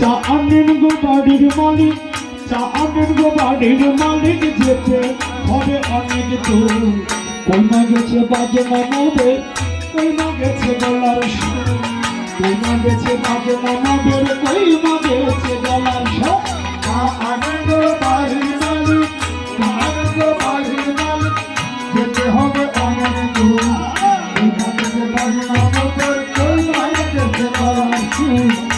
চা আনেন গো বাড়ির মালিক চা আনেন গো বাড়ির মালিক যেতে হবে অনেক দূর। কইমা গেছে বাজনা মোদের কইমা গেছে গলার সুর কইমা গেছে বাজনা মোদের কইমা গেছে গলার সুর চা আনেন গো বাড়ির মালিক চা আনেন গো বাড়ির মালিক যেতে হবে অনেক দূর। কইমা গেছে বাজনা মোদের কইমা গেছে গলার সুর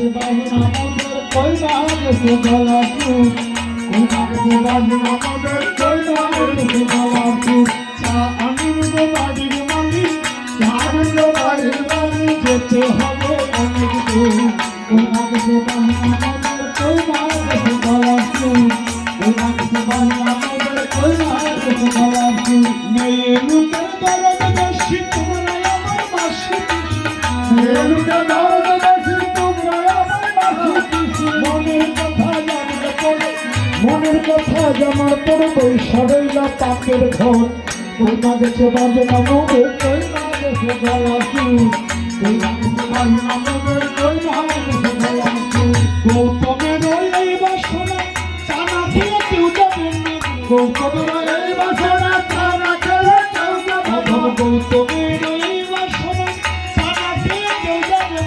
তোমাকে বাজনা আমাদের কই না গেছে গলা সুর তোমাকে বাজনা আমাদের কই না গেছে সুর চা আনন্দ বাড়ির মালিক চা আনন্দ বাড়ির মালিক যেতে হবে অনেক দূর তোমাকে বাজনা আমাদের কই না গেছে গলা সুর তোমাকে বাজনা আমাদের কই না গেছে সুর মেয়ে লোকের দরদ বেশি তোমরা আমার মাসি মেলুটা দরদ মনের কথা জানার পর বৈশাখা পাকের ঘর। কইমা গেছে বাজনা মোদের কইমা গেছে গলা সুর কইমা গেছে বাজনা মোদের গলা সুর গৌতমের এই বাসনা, চানা দিয়ে কেউ যাবেন গৌতমের এই বাসনা, চানা খেলে কেউ যাবেন গৌতমের এই বাসনা, চানা দিয়ে কেউ যাবেন